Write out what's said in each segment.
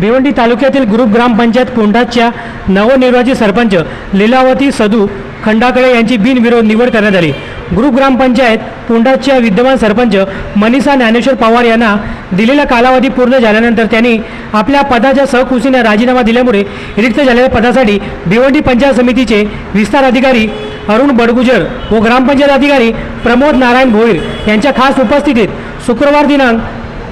भिवंडी तालुक्यातील ग्रुप ग्रामपंचायत कोंढाच्या नवनिर्वाचित सरपंच लीलावती सदू खंडाकडे यांची बिनविरोध निवड करण्यात आली. ग्रुप ग्रामपंचायत पोंडाच्या विद्यमान सरपंच मनीषा ज्ञानेश्वर पवार यांना दिलेला कालावधी पूर्ण झाल्यानंतर त्यांनी आपल्या पदाच्या सहकुशीने राजीनामा दिल्यामुळे रिक्त झालेल्या पदासाठी भिवंडी पंचायत समितीचे विस्तार अधिकारी अरुण बडगुजर व ग्रामपंचायत अधिकारी प्रमोद नारायण भोईर यांच्या खास उपस्थितीत शुक्रवार दिनांक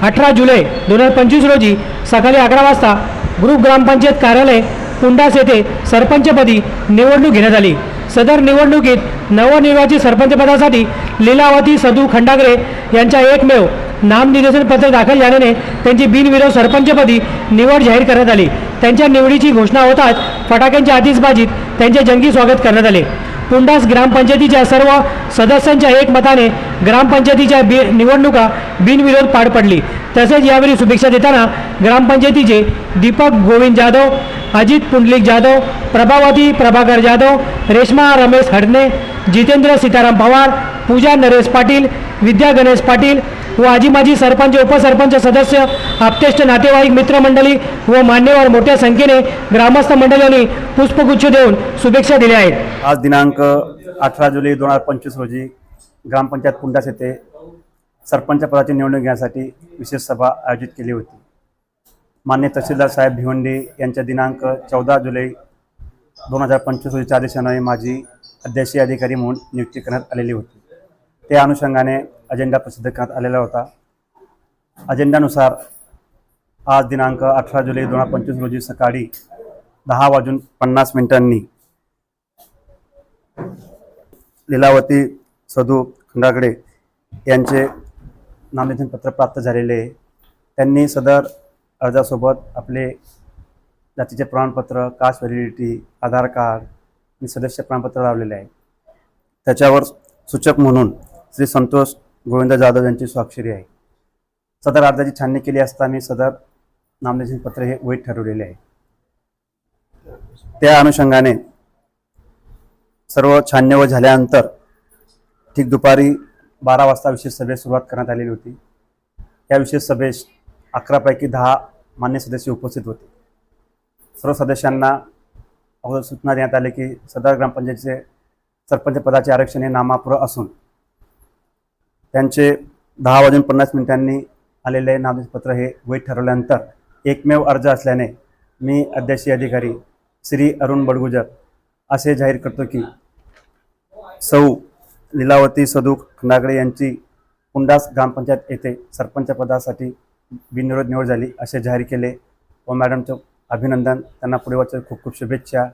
अठरा जुलै दोन हजार पंचवीस रोजी सकाळी अकरा वाजता ग्रुप ग्रामपंचायत कार्यालय पुंडास येथे सरपंचपदी निवडणूक घेण्यात आली. सदर निवडणुकीत नवनिर्वाचित सरपंचपदासाठी लीलावती सदू खंडागरे यांच्या एकमेव नामनिर्देशन पत्र दाखल झाल्याने त्यांची बिनविरोध सरपंचपदी निवड जाहीर करण्यात आली. त्यांच्या निवडीची घोषणा होताच फटाक्यांच्या आतिषबाजीत त्यांचे जंगी स्वागत करण्यात आले. पुंडास ग्रामपंचायतीच्या सर्व सदस्यांच्या एकमताने ग्रामपंचायतीच्या बि निवडणुका बिनविरोध पार पडली. तसेच यावेळी शुभेच्छा देताना ग्रामपंचायतीचे दीपक गोविंद जाधव अजित पुंडलिक जाधव प्रभावती प्रभाकर जाधव रेश्मा रमेश हडणे जितेंद्र सीताराम पवार पूजा नरेश पाटील विद्या गणेश पाटील व आजी माजी सरपंच उपसरपंच सदस्य आप्तेष्ट नातेवाईक मित्रमंडळी व मान्यवर मोठ्या संख्येने ग्रामस्थ मंडळांनी पुष्पगुच्छ देऊन शुभेच्छा दिल्या आहेत. आज दिनांक अठरा जुलै दोन हजार पंचवीस रोजी ग्रामपंचायत पुंडास येथे सरपंच पदाची निवडणूक घेण्यासाठी विशेष सभा आयोजित केली होती. मान्य तहसीलदार साहेब भिवंडे यांच्या दिनांक चौदा जुलै दोन हजार पंचवीस रोजीच्या आदेशाने माझी अध्यक्षीय अधिकारी म्हणून नियुक्ती करण्यात आलेली होती. त्या अनुषंगाने अजेंडा प्रसिद्ध करण्यात आलेला होता. अजेंडानुसार आज दिनांक अठरा जुलै दोन हजार पंचवीस रोजी सकाळी दहा वाजून पन्नास मिनिटांनी लीलावती सदू खंडागडे यांचे नामनिधन पत्र प्राप्त झालेले आहे. त्यांनी सदर अर्जासोबत आपले जातीचे प्रमाणपत्र कास्ट व्हॅलिडिटी आधार कार्ड आणि सदस्य प्रमाणपत्र लावलेले आहे. त्याच्यावर सूचक म्हणून श्री संतोष गोविंद जाधव यांची स्वाक्षरी आहे. सदर अर्जाची छाननी केली असता मी सदर नामनिर्देशन पत्र हे वैध ठरवलेले आहे. त्या अनुषंगाने सर्व छाननीवर झाल्यानंतर ठीक दुपारी बारा वाजता विशेष सभेस सुरुवात करण्यात आलेली होती. या विशेष सभेस अकरापैकी दहा मान्य सदस्य उपस्थित होते. सर्व सदस्यांना अगोदर सूचना देण्यात आली की सदर ग्रामपंचायतीचे सरपंच पदाचे आरक्षण हे नामापुरं असून त्यांचे दहा वाजून पन्नास मिनिटांनी आलेले नामपत्र हे वैध ठरवल्यानंतर एकमेव अर्ज असल्याने मी अध्यक्षीय अधिकारी श्री अरुण बडगुजर असे जाहीर करतो की सौ लीलावती सदू खंडागडे यांची कुंडास ग्रामपंचायत येथे सरपंच पदासाठी बिनविरोध निवड झाली असे जाहीर केले व मॅडमचं अभिनंदन. त्यांना पुढे वाचत खूप खूप शुभेच्छा.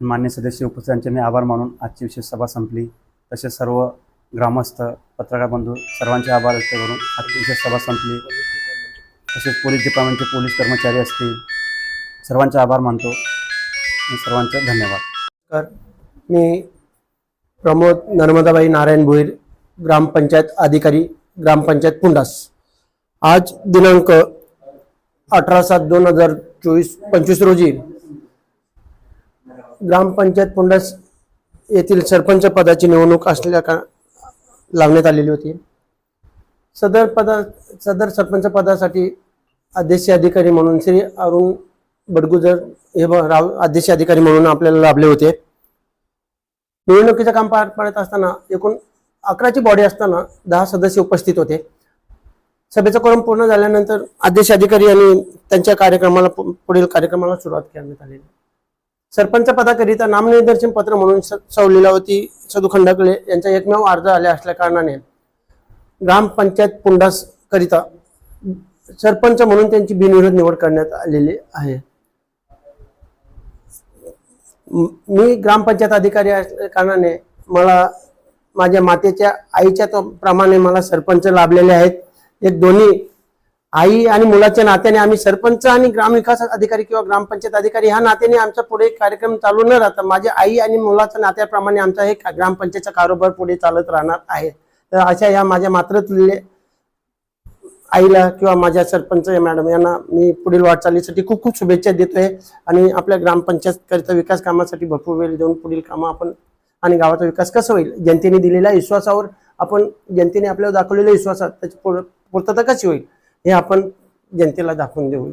मान्य सदस्य उपस्थितांचे मी आभार मानून आजची विशेष सभा संपली. तसेच सर्व ग्रामस्थ पत्रकार बंधू सर्वांचे आभार व्यक्त करून आजची सभा संपली. तसेच पोलीस डिपार्टमेंटचे पोलीस कर्मचारी असतील सर्वांचे आभार मानतो आणि सर्वांचे धन्यवाद. तर मी प्रमोद नर्मदाबाई नारायण भोईर ग्रामपंचायत अधिकारी ग्रामपंचायत पुंडास. आज दिनांक अठरा सात दोन हजार चोवीस पंचवीस रोजी ग्रामपंचायत पुंडास येथील सरपंच पदाची निवडणूक असलेल्या का लावण्यात आलेली होती. सदर पदा सदर सरपंच पदासाठी अध्यक्ष अधिकारी म्हणून श्री अरुण बडगुजर हे ब- राव अध्यक्ष अधिकारी म्हणून आपल्याला लाभले होते. निवडणुकीचं काम पार पाडत असताना एकूण अकराची बॉडी असताना दहा सदस्य उपस्थित होते. सभेचा कोरम पूर्ण झाल्यानंतर आदेश अधिकारी यांनी त्यांच्या कार्यक्रमाला पु- पुढील कार्यक्रमाला सुरुवात करण्यात आलेली. सरपंच पदाकरिता नामनिर्देशन पत्र म्हणून स- सौ लीलावती सदू खंडाकळे यांचा एकमेव अर्ज आले असल्या कारणाने. ग्रामपंचायत पुंडास करिता सरपंच म्हणून त्यांची बिनविरोध निवड करण्यात आलेली आहे. मी ग्रामपंचायत अधिकारी असल्या कारणाने मला माझ्या मातेच्या आईच्या तो- प्रमाणे मला सरपंच लाभलेले आहेत. एक दोन्ही आई आणि मुलाच्या नात्याने आम्ही सरपंच आणि ग्रामविकास अधिकारी किंवा ग्रामपंचायत अधिकारी ह्या नात्याने आमचा पुढे कार्यक्रम चालू न राहता माझ्या आई आणि मुलाच्या नात्याप्रमाणे आमचा हे का- ग्रामपंचायतचा कारोबार पुढे चालत राहणार आहे. तर अशा ह्या माझ्या मातृतुल्य आईला किंवा माझ्या सरपंच मॅडम यांना मी पुढील वाटचालीसाठी खूप खूप शुभेच्छा देतोय आणि आपल्या ग्रामपंचायतकरिता विकास कामासाठी भरपूर वेळ देऊन पुढील कामं आपण आणि गावाचा विकास कसा होईल? जनतेने दिलेल्या विश्वासावर आपण जनतेने आपल्याला दाखवलेल्या विश्वासात त्याची पूर्तता कशी होईल? हे आपण जनतेला दाखवून देऊ